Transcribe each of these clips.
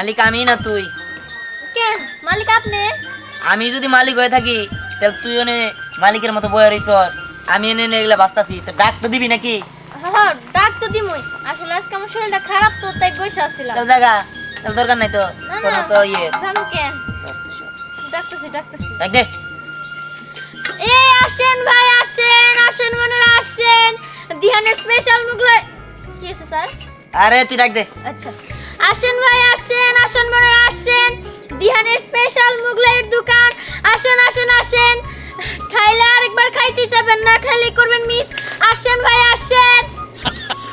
মালিক আমি না তুই? কে? মালিক আপনি? আমি যদি মালিক হয়ে থাকি তাহলে তুই এনে মালিকের মতো বয়ে রইছ। আমি এনে এনে এগুলা বাঁচতাছি। তো ডাক তো দিবি নাকি? হ্যাঁ ডাক তো দিমই। আসলে আজকে আমার শরীরটা খারাপ তো তাই বসে আসছিলাম তাহলে জায়গা তাহলে দরকার নাই তো। তোর তো ইয়ে। কেন? ডাকতেছি ডাকতেছি। ডাক দে। এই আসেন ভাই আসেন আসেন মনে আসেন। দিহানের স্পেশাল মুগলাই কি আছে স্যার? আরে তুই ডাক দে। আচ্ছা। আসেন ভাই আসেন আসেন মনে আসেন। দিহানের স্পেশাল মুগলাইয়ের দোকান। আসেন আসেন আসেন। খাইলে আরেকবার খাইতে যাবেন না খাইলে করবেন মিস আসেন ভাই আসেন।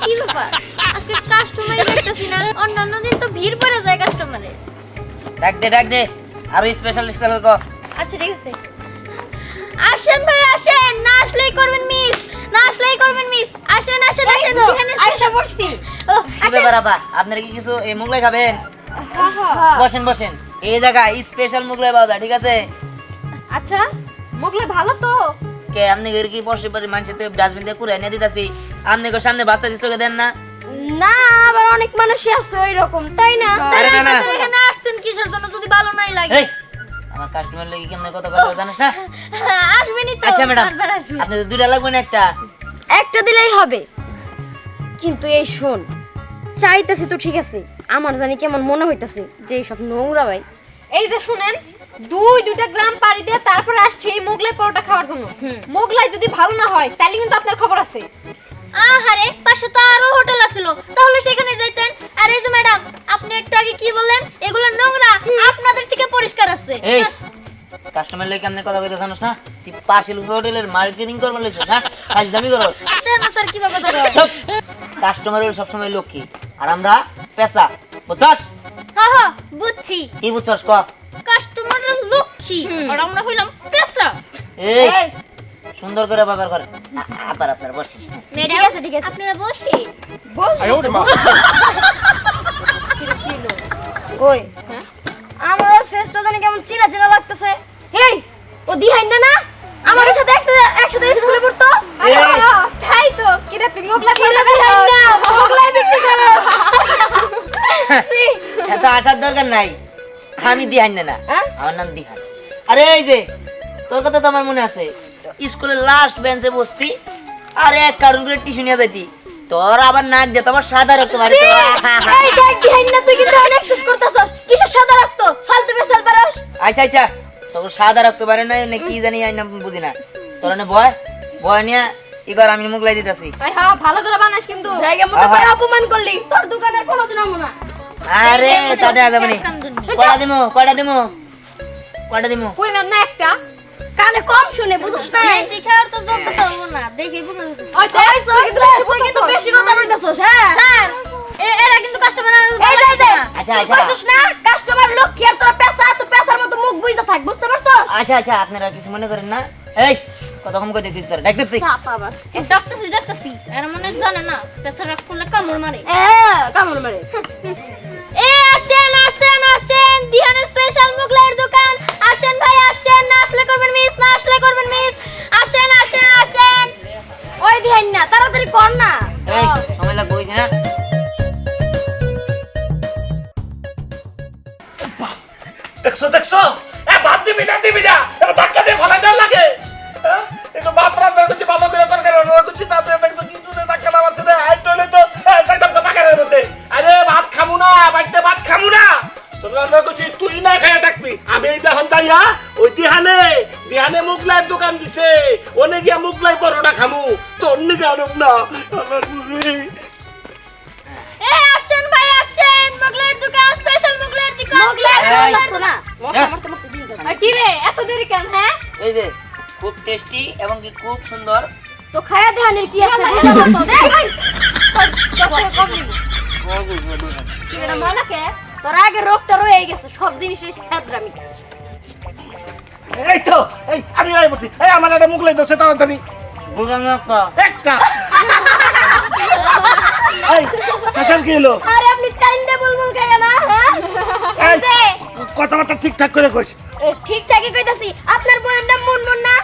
কি ব্যাপার? আজকে কাস্টমারই দেখতেছি না। অন্যান্য দিন তো ভিড় পড়ে যায় কাস্টমারে ডাক দে ডাক দে। আরও স্পেশাল স্পেশাল ক আচ্ছা ঠিক আছে। আসেন ভাই আসেন। না আসলেই করবেন মিস না আসলেই করবেন মিস। আসেন আসেন আসেন। দিহানের আয়সা বসছি। ব্যাপার আপনারা কি কিছু এই মুগলাই খাবেন? হ্যাঁ। বসেন বসেন। এই জায়গায় স্পেশাল মুগলাই পাওয়া ঠিক আছে? আচ্ছা মোগলে ভালো তো। কে আপনি এর কি বসে পরে মানুষের তো ডাস্টবিন দিয়ে কুড়ে এনে দিতেছি? আপনি কো সামনে বাচ্চা দিচ্ছে দেন না? না আবার অনেক মানুষই আছে ওই রকম তাই না? আরে না, না। এখানে আসছেন কিসের জন্য যদি ভালো নাই লাগে? আমার কাস্টমার লাগি কেমন কত কথা জানিস না? হ্যাঁ, আসবেনই তো আচ্ছা ম্যাডাম আসবেন। আপনি লাগবে না একটা? একটা দিলেই হবে। কিন্তু এই শোন চাইতেছি তো ঠিক আছে আমার জানি কেমন মনে হইতাছে যে এইসব নোংরা ভাই। এই যে শুনেন দুই দুইটা গ্রাম পাড়ি দিয়ে তারপর আসছে এই মোগলাই পরোটা খাওয়ার জন্য। মোগলাই যদি ভালো না হয় তাহলে কিন্তু আপনার খবর আছে। আহারে পাশে তো আরও হোটেল আছিল। তাহলে সেখানে যাইতেন। আর এই যে ম্যাডাম আপনি একটু আগে কি বললেন? এগুলো নোংরা আপনাদের থেকে পরিষ্কার আছে। এই কাস্টমার লাগি কেমন কথা কইতে জানিস না? তুই পাশে হোটেলের মার্কেটিং করবার লইছিস হ্যাঁ? কাজ দামি করো দেন না স্যার কীভাবে ধরো কাস্টমারের সবসময় লক্ষ্মী আর আমরা পেশা বুঝছস? হ্যাঁ হ্যাঁ বুঝছি। কি বুঝছস ক? কাস্টমারের লক্ষ্মী আর আমরা হইলাম পেঁচা। এই সুন্দর করে ব্যবহার করেন। আবার আপনার বসে। ঠিক আছে ঠিক আছে। আপনারা বসে। কই? হ্যাঁ? আমার ফেসটা জানি কেমন চিনা চিনা লাগতেছে। হেই ও দিহাইন না না? আমার সাথে একসাথে একসাথে স্কুলে পড়তো? তাই তো। কিরা তুমি মোগলা করে না? মোগলা বিক্রি করো এত আসার দরকার নাই। আমি দিহাইন না না। হ্যাঁ? আমার নাম দিহান আরে এই যে তোর কথা তো আমার মনে আছে। স্কুলের লাস্ট বেঞ্চে বসতি আর এক কারণ করে টিস্যু নিয়ে যাইতি। তোর আবার নাক দে তোমার সাদা রক্ত মারি তো এই দেখ দিহাই না তুই কিন্তু অনেক শেষ করতেছস। কিসের সাদা রাখতো ফালতু বেসাল পারস। আচ্ছা আচ্ছা তোর সাদা রক্ত পারে না না কি জানি আই না বুঝি না। তোর না বয় বয় নিয়ে এবার আমি মুগলাই দিতেছি। আই হ্যাঁ ভালো করে বানাস কিন্তু। জায়গা মতো। করে অপমান করলি। তোর দোকানের কোনো দিন না। আরে তাতে যাবে নি কয়টা দিমু কয়টা দিমু? কয়টা দিমু? কইলাম না একটা। কানে কম শুনে বুঝছ না? বেশি খাওয়ার তো যোগ্যতা হব না। দেখে বুঝে যেতেছি। ওই তো তুই কিন্তু বেশি কথা বলতেছস হ্যাঁ? স্যার এরা কিন্তু কাস্টমার এই যে, এই আচ্ছা, তুই আচ্ছা। না কাস্টমার লক্ষ্মী আর তোর পেশা তো পেশার মতো মুখ বুঝতে থাক বুঝতে পারছস? আচ্ছা আচ্ছা আপনারা কিছু মনে করেন না। এই কত কম কই দিছিস তোর? ডাক দে তুই। চাপ আবার ডাকতেছি ডাকতেছি। এরা মনে জানে না পেছার রাখ করলে কামড় মারে। এ কামড় মারে। আসেন আসেন আসেন। দিহানের স্পেশাল মুগলাইয়ের দোকান। আসেন ভাই, আসেন। না আসলে করবেন মিস না আসলে করবেন মিস আসেন আসেন আসেন। ওই দিহান না, তাড়াতাড়ি কর না। আমার বুড়ি। এ আসেন ভাই আসেন। মুগলাইয়ের দোকান স্পেশাল মুগলাইয়ের দোকান। এই। লাগতো না আর কি রে? এত দেরি কেন হ্যাঁ? এই যে খুব টেস্টি এবং কি খুব সুন্দর। তো খায়া দেহানের কি আছে? কিরে ময়লাকে তোর আগে রোগটা রয়ে গেছে সব জিনিস এই তো এই আমি এই আমার একটা মুগলাই দোষে তাড়াতাড়ি। বুঝলাম না একটা। এই হাসান কি হলো? আরে আপনি চাইন্দে বুলবুল খাইয়া না হ্যাঁ? কথাবার্তা ঠিকঠাক করে কইস। ঠিকঠাকই কইতাছি। আপনার বইয়ের নাম না?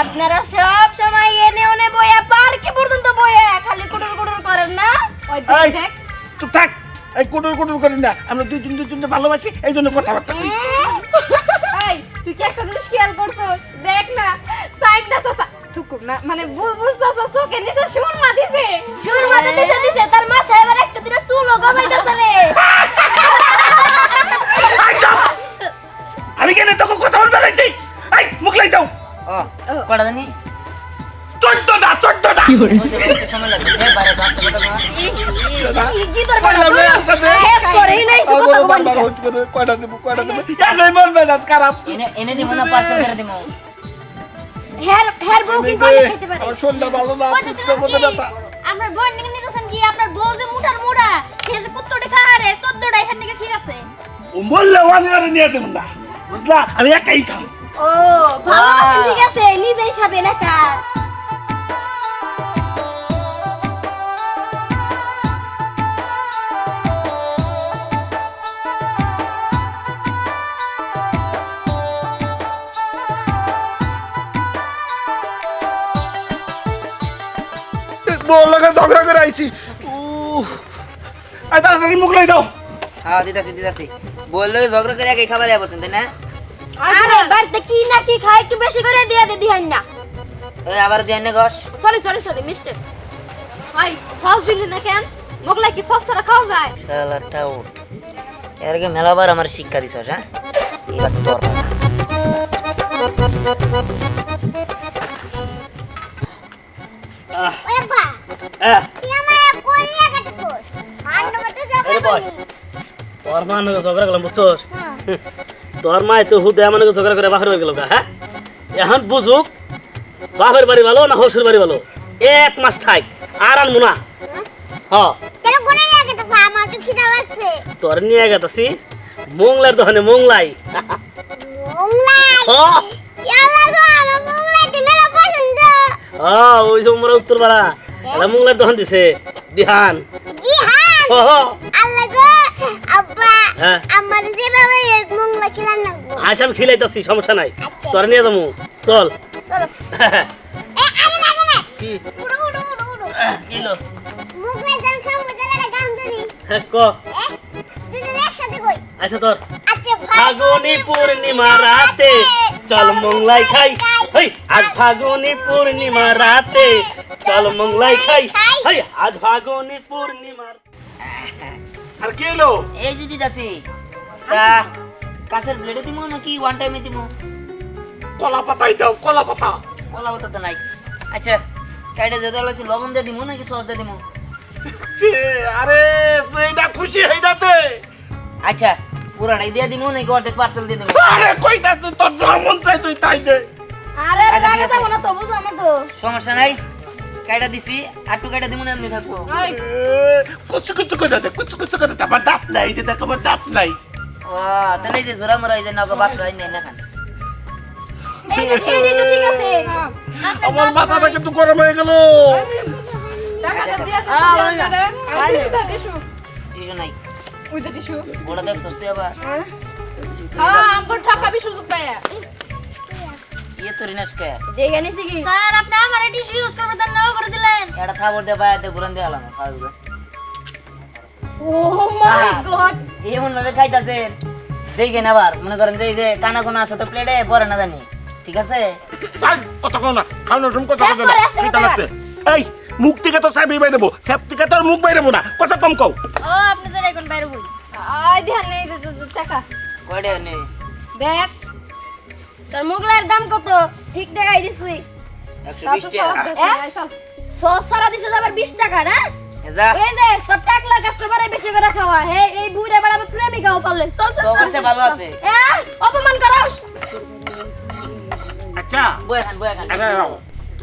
আপনারা সব সময় এনে ওনে বইয়া পার্কে পর্যন্ত বইয়া? খালি কুটুর কুটুর করেন না? ওই দেখ থাক এই কুটুর কুটুর করি না। আমরা দুই তিন দুই তিনটে ভালোবাসি এই জন্য কথাবার্তা কই। এই তুই কি একটা জিনিস চাচা না মানে বুলবুল চাচা চোখে নিচে সুরমা দিছে সুর মাঝে দিছে দিছে তার মাথায় এবার একটা দিনে চুলও গজাইতেছে রে আমি কেন তোকে কথা বলবে নাকি এই মুখ লাই দাও ও কটা জানি চোদ্দটা চোদ্দটা বলতে বলতে সময় লাগবে বাইরে তো আসতে কি তোর কয়টা মেয়ে আসতেছে? হেপ করেই নাই কথা বাবা বলি হচ্ছে করে, কয়টা দেবো কয়টা দেবো এমনি মন মেজাজ খারাপ এনে এনে দিব না পার্সেল করে দিব হের হের বউ কি করে খেতে পারে। আমার শরীরটা ভালো না আপনার বোন নিকে নিতেছেন কি? আপনার বউ যে মুঠার মুড়া সে যে কুত্তটি খাহারে চোদ্দটা এখান থেকে ঠিক আছে? ও বললে ওয়ান ইয়ারে নিয়ে দেব না বুঝলা? আমি একাই খাম ও ভালো ঠিক আছে নিজেই খাবেন একা। ঝগড়া করে আইছি। উহ, আই তাড়াতাড়ি মুখ লাই দাও। হ্যাঁ দিতাছি দিতাছি। বলল ঝগড়া করে একই খাবার বসেন তাই না? আরে বাড়িতে কি না কি খায় একটু বেশি করে দিয়ে দে দিহান না। আবার নে গস সরি সরি সরি মিস্টেক ভাই সস দিলি না কেন? মোগলাই কি সস ছাড়া খাওয়া যায়। শালাটা উঠ। এর আগে মেলাবার আমার শিক্ষা দিছস হ্যাঁ? এবার তোর তোর। মা নাকি ঝগড়া করলাম বুঝছস? হ্যাঁ। তোর মা তো হুদে আমার নাকি ঝগড়া করে বাপের বাড়ি গেল হ্যাঁ? এখন বুঝুক বাপের বাড়ি ভালো না হসুর বাড়ি ভালো? এক মাস থাক আর আনব না। তো তোর নিয়ে গেতাছি মোংলার দোকানে মোংলাই। তে ওই যে উত্তর পাড়া এটা মোংলার দোকান দিছে। দিহান জিহান হ আল্লাহ গো আব্বা হ্যাঁ। আমার যেভাবে মোংলাই খেলাম না গো। আচ্ছা আমি খিলাইতাছি সমস্যা নাই। তোর নিয়ে যাব। চল। চলো। এ আগে না না। কি? উড়ো উড়ো উড়ো উড়ো। কিলো মোংলাই জান খাব জায়গাটা গান ধরি। হ্যাঁ ক? আচ্ছা তোর। আচ্ছা ফাগুনি পূর্ণিমা রাতে চল মংলাই খাই। হই আজ ফাগুনি পূর্ণিমা রাতে চল মংলাই খাই। হই আজ ফাগুনি পূর্ণিমা আর কি এলো? এই যে দিতাছি তা কাছের ব্লেডে দিমু নাকি ওয়ান টাইমে দিমু? কলা পাতাই দাও কলা পাতা। কলা হতো তো নাই। আচ্ছা কাইডে যে দল আছে লবণ দিয়ে দিমু নাকি সস দিয়ে দিমু? আরে সেইটা খুশি হইতাতে আচ্ছা পুরাটাই দিয়ে দিমু নাকি অর্ধেক পার্সেল দিয়ে দিমু? আরে কইতাছে তোর যা মন চাই তুই তাই দে। আরে আচ্ছা, রাগে। যাব না তো বুঝো না তো। সমস্যা নাই। কাইটা দিছি আটটু কাইটা দিমু না এমনি থাকব কুচু কুচু করে দে কুচু কুচু করে দে আমার দাঁত নাই যে দেখ আমার দাঁত নাই। ও তাহলে এই যে জোড়া মোড়া এই যে নগো বাস রাই নেই না খান। আমার মাথাটা কিন্তু গরম হয়ে গেল। টিসু নাই। ওই যে টিস্যু। বড় দেখ সস্তি আবার। হ্যাঁ। আমগো ঠকাবি সুযোগ পায়া ইয়ে তো রিনাস কে যেখানে শিখি স্যার আপনি আমার টিস্যু ইউজ করবেন না নাও করে দিলেন। এটা থাবর দিয়ে বাইরে দিয়ে ঘুরান দিয়ে আলাম খাওয়া দিবে ও মাই গড এমন ভাবে খাইতাছেন দেখেন আবার মনে করেন যে এই যে কানা কোনা আছে তো প্লেটে পরে না জানি। ঠিক আছে? চাই কথা কও না। খাওয়া তুমি কথা স্যাপ কও না। করে আসতে চিন্তা হবে লাগছে। এই মুখ থেকে তো সাবি বাইরে দেবো। স্যাপ থেকে তো মুখ বাইরে না। কথা কম কও। ও আপনি তো এখন বাইরে বই আই ধ্যান নেই টাকা কয়টা নেই দেখ। তোর মোগলার দাম কত? ঠিক টাকাই দিছুই একশো তা বিশ তো সস টাকা। দে হ্যাঁ? সস সারা দিছ আবার 20 টাকা না? এ যা। এই যে তোর টাকলা কাস্টমারে বেশি করে খাওয়া। হে এই বুইরা বেড়া প্রেমিকাও পারলে। চল চল ভালো আছে। এ, অপমান করস। আচ্ছা। বয়ে খান বয়ে খান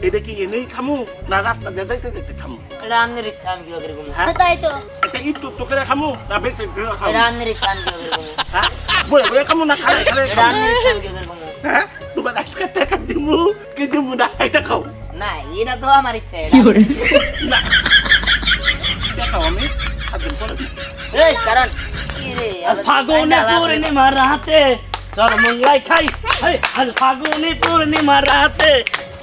এটা কি এনেই খামু না রাস্তা দিয়ে যাইতে যাইতে খামু? এটা ইচ্ছা আমি কীভাবে করব? হ্যাঁ? তাই তো। এটা একটু তো করে খামু না বেশি করে খামু? এটা ইচ্ছা আমি কীভাবে করব? হ্যাঁ? বয়ে বয়ে খামু না খালে খালে এটা ইচ্ছা আমি কীভাবে করব? হ্যাঁ? তোমার আজকে টাকা দিমু কি দিমু না? এটা খাও। না এটা তো আমার ইচ্ছা এটা না। টাকা আমি করে দিই। এই কারণ ফাগুনি পূর্ণিমা রাতে চল মংলাই খাই হই আজ ফাগুনি পূর্ণিমা রাতে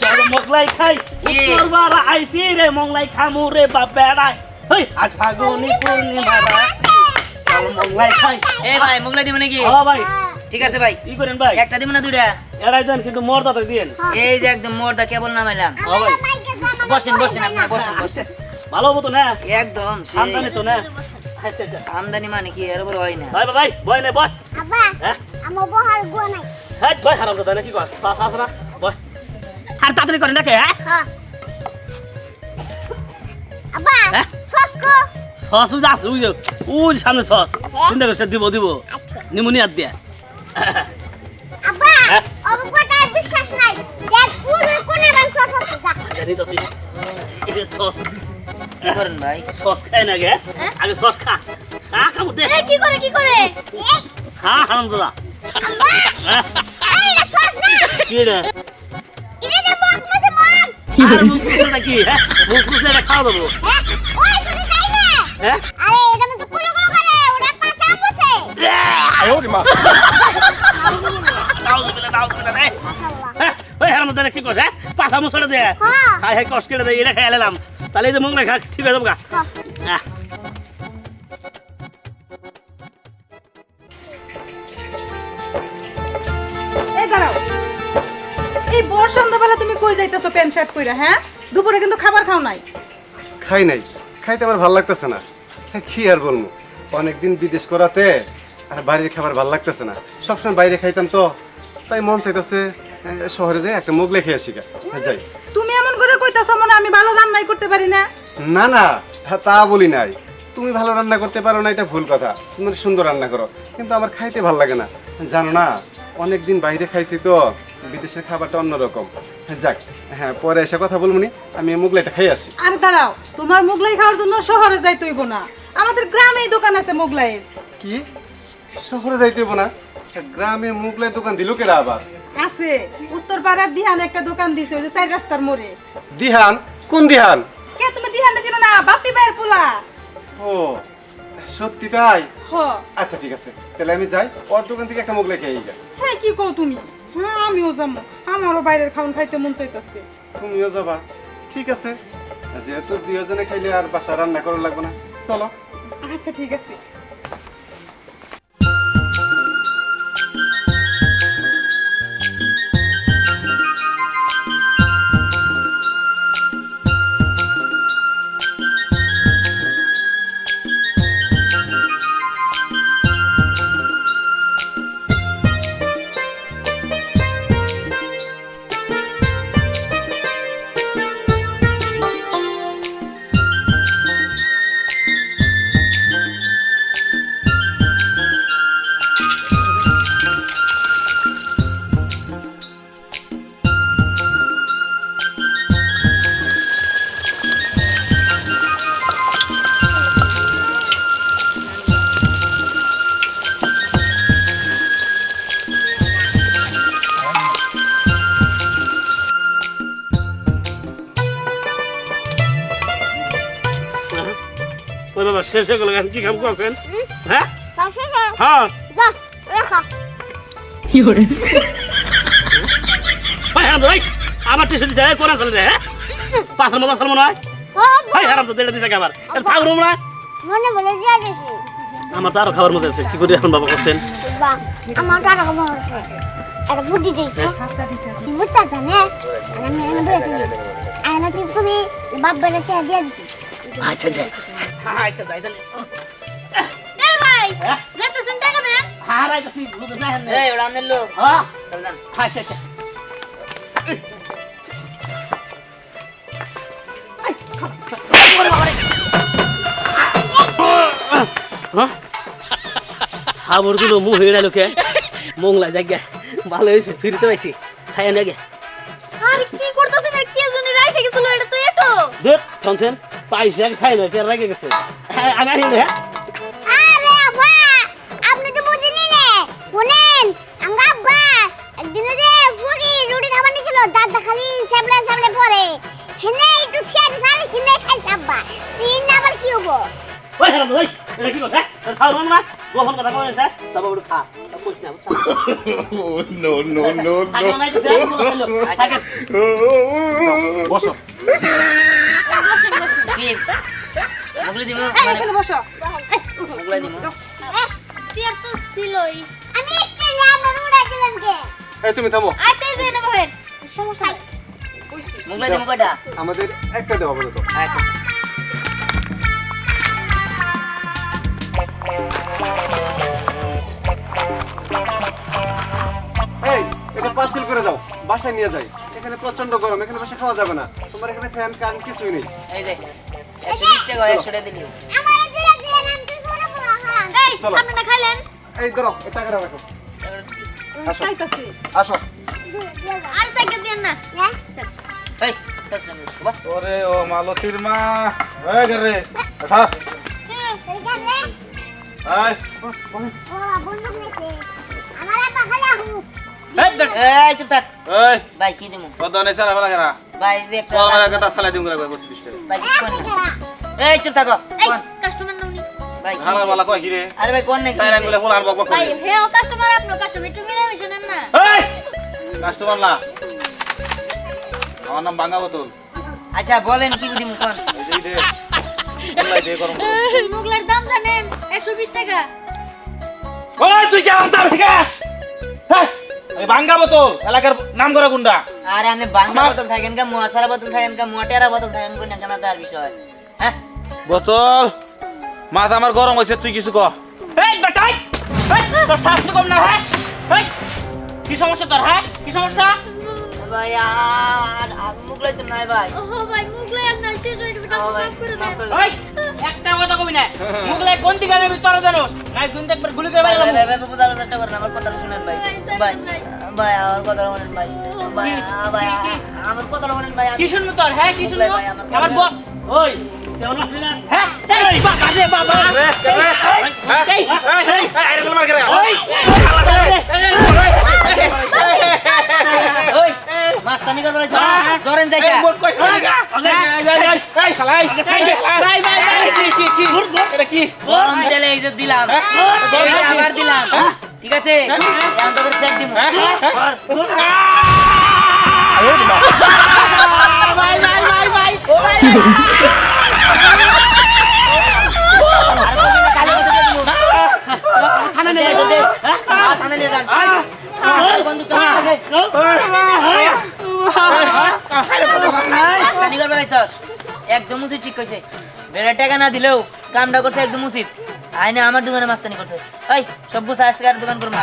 চল মংলাই খাই উত্তর বারা আইছি রে মংলাই খামু রে বাপ বেড়াই আজ ফাগুনি পূর্ণিমা রাতে চল মোংলাই খাই। এ ভাই মুগলা দিব নাকি? ও ভাই। ঠিক আছে ভাই। কি করেন ভাই? একটা দিব না দুইটা? এড়াই দেন কিন্তু মোর দাঁতে দিয়েন। এই যে একদম মোরদা কেবল নামাইলাম। ও ভাই। বসেন বসেন আপনার বসেন বসেন। ভালো হব তো না? একদম আমদানি তো না? আচ্ছা আচ্ছা। আমদানি মানে কি? এর উপর হয় না। ভাই ভাই বয় নে বয় আব্বা হ্যাঁ? আমার বহার গুয়া নাই। হ্যাঁ বয় হারাম দাদা নাকি কস? পাস আস না? বয় আর তাড়াতাড়ি করেন নাকি হ্যাঁ? হ্যাঁ। আব্বা হ্যাঁ? সস বুঝে আছে বুঝো উজ সামনে সস। চিন্তা করছে দিব দিব। নিমুনিয়ার দিয়া। আব্বা হ্যাঁ? অবকটায় বিশ্বাস নাই। দেখ ফুল কোনে বান সস আছে? যা। জানি তো তুই এই যে সস কি করেন ভাই? সস খাই না গে আগে সস খা। খা খাব দে কি করে কি করে? খা হারাম দাদা। আব্বা! হ্যাঁ? এই এটা সস না। কি রে? এটা তো মগ আছে মগ আর মুখ কুকুরটা কি হ্যাঁ? মুখ কুকুরটা খাওয়া দেবো। হ্যাঁ ওই শুনে যাই না? হ্যাঁ? আরে এটা মধ্যে কুলো কুলো করে ওটা পাশে আছে নাউজুবিল্লাহ, নাউজুবিল্লাহ রে। মাশাআল্লাহ ওই হারাম দাদা কি করছে মুসড়ে দে। হাই হাই কষ্ট কেটে দে এটা খেয়ে এলাম। তাহলে এই যে মোংলাই খা ঠিক আছে গা এই বর সন্ধ্যাবেলা তুমি কই যাইতেছো প্যান্ট শার্ট কইরা হ্যাঁ? দুপুরে কিন্তু খাবার খাও নাই। খাই নাই। খাইতে আমার ভালো লাগতেছে না। হ্যাঁ, কি আর বলব? অনেকদিন বিদেশ করাতে আর বাইরের খাবার ভালো লাগতেছে না। সবসময় বাইরে খাইতাম তো। তাই মন চাইতেছে শহরে যাই একটা মোগলাই খেয়ে আসি যাই। তুমি এমন করে কইতাছো মনে আমি ভালো রান্নাই করতে পারি না। না না হ্যাঁ, তা বলি নাই। তুমি ভালো রান্না করতে পারো না এটা ভুল কথা। তুমি সুন্দর রান্না করো কিন্তু আমার খাইতে ভালো লাগে না। জানো না অনেক দিন বাইরে খাইছি তো বিদেশের খাবারটা অন্যরকম। হ্যাঁ, যাক হ্যাঁ পরে এসে কথা বলব নি আমি মুগলাইটা মোগলাইটা খাই আসি। আর দাঁড়াও তোমার মুগলাই খাওয়ার জন্য শহরে যাইতে হইব না। আমাদের গ্রামেই দোকান আছে মোগলাইয়ের। কি? শহরে যাইতে হইব না? গ্রামে মুগলাই দোকান দিল কেরা আবার? আছে উত্তর পাড়ার দিহান একটা দোকান দিছে ওই যে চার রাস্তার মোড়ে। দিহান? কোন দিহান? কে তুমি দিহানটা চিনো না? বাপি ভাইয়ের পোলা। ও সত্যি তাই? হ। আচ্ছা ঠিক আছে তাহলে আমি যাই ওর দোকান থেকে একটা মোগলাই খেয়ে যা হ্যাঁ কি কও তুমি? হ্যাঁ আমিও যাব আমারও বাইরের খাওন খাইতে মন চাইতেছে। তুমিও যাবা। ঠিক আছে যেহেতু দুজনে খাইলে আর বাসা রান্না করা লাগবে না। চলো। আচ্ছা ঠিক আছে। শেষ হয়ে গেল এখন কি কাম করছেন হ্যাঁ? হ্যাঁ আমার টিউশন দিচ্ছে কোরআন চলে রে হ্যাঁ পাঁচের মতো আসল মনে হয়? ভাই হারাম তো দেড় দিছে খাবার এটা থাকব না মনে দিছি আমার তো আরও খাবার মধ্যে আছে কি করে এখন বাবা করছেন? বাহ আমার কম হচ্ছে একটা বুদ্ধি দিই তো বুঝতে জানে আমি এনে বলে আয়না তুমি বাপ বেড়ে দিয়ে দিছি। আচ্ছা যাই আচ্ছা যাই তাহলে ভাই হ্যাঁ? তুই না এই হ্যাঁ চল আচ্ছা আচ্ছা গুলো মুখ হয়ে গেল কে। মোংলা জায়গা ভালো হয়েছে ফিরতে পাইছি। খাই না গে। আর কি করতেছেন? কি জানি রাইখে গেছিল এটা তো এটো। দেখ শুনছেন পাইছে আর খাই না রেগে গেছে হ্যাঁ আমি আসি হ্যাঁ আরে আব্বা আপনি তো বুঝিনি নে শুনেন আঙ্গা আব্বা একদিন যে ফুরি রুটি খাবার নিছিল দাঁতটা খালি সামলে সামলে পড়ে হেনে একটু ছিয়ার সালে হেনে খাইছে আব্বা তিন কি হব ওই হারাম ভাই এটা কি কথা খাওয়ার না গোপন কথা কয়ে স্যার তবে একটু খা তা no, no, no, থাকে না তো থাকে বসো মুগলি এই এখানে বসো। মুগলাই দিব চেয়ার তো ছিলই। আমি একটা লাভ উড়াইছিলাম কে এই তুমি থামো। আচ্ছা এই সমস্যা কয়টা? আমাদের একটা দেওয়া বলো তো। আচ্ছা পার্সেল করে দাও। বাসায় নিয়ে যাই। এখানে প্রচণ্ড গরম এখানে বসে খাওয়া যাবে না। তোমার এখানে ফ্যান কান কিছুই নেই। এই আমার মনে হ্যাঁ এই ধরো টাকাটা রাখো আসো আসো আর টাকা দেন না এই ওরে ও মালতীর মা এই রে আচ্ছা এই এই চুপ থাক। এই। ভাই কি দিমু? কত নেই সারা ফেলা কেনা? ভাই যে একটা আমার কথা ফেলা দিম করে 32 টাকা ভাই কোন এই চুপ থাকো এই কাস্টমার নাও নি। ভাই কি? আমার বলা কি রে? আরে ভাই কোন নাকি তাই বলে ফুল আর বক বক ভাই হে ও কাস্টমার আপনার কাস্টমার একটু মিলে মিশে না। এই! কাস্টমার না। আমার নাম বাঙ্গা বোতল। আচ্ছা বলেন কি দিমু কোন এই দে বললাই দে গরম করে। মুগলের দাম জানেন? একশো বিশ টাকা। ওই তুই কেমন দাম বিকাশ এই বাঙ্গা বোতল এলাকার নাম করা গুন্ডা আরে আপনি বাংলা বোতল থাকেন কা মুয়াসারা বোতল থাকেন কা মুয়াটেরা বোতল থাকেন কোন না কেন তার বিষয় হ্যাঁ বোতল মাথা আমার গরম হয়েছে তুই কিছু কহ এই বেটাই এই তোর স্বাস্থ্য কম না হ্যাঁ এই কি সমস্যা তোর হ্যাঁ কি সমস্যা ভাই আর আর মুগলাই তো নাই ভাই ও ভাই মুগলাই আপনার শেষ হয়ে গেছে মাফ করে দেন ওই একটা কথা কবি না মুগলে কোন দিকে যাবি তোর জানো নাই তুই একবার গুলি করে ভাই ভাই ভাই বুঝার চেষ্টা করেন আমার কথা শুনেন ভাই ভাই ভাই আমার কথা বলেন ভাই ভাই ভাই আমার কথা বলেন ভাই কি শুনব তোর হ্যাঁ কি শুনব আমার বস ওই কেমন আছিস হ্যাঁ এই বাবা রে বাবা এই ওই ওই মাস্তানি করবে জরেন যাই দিলাম। আবার দিলাম। ঠিক আছে? ফেক দিব থানা নিয়ে যান থানা নিয়ে যান বন্ধু মাস্তানি করবে নাই স্যার একদম উচিত ঠিক কইছে বেড়া না দিলেও কামটা করছে একদম উচিত আইনে আমার দোকানে মাস্তানি করছে এই সব গুছা আজকে আর দোকান করব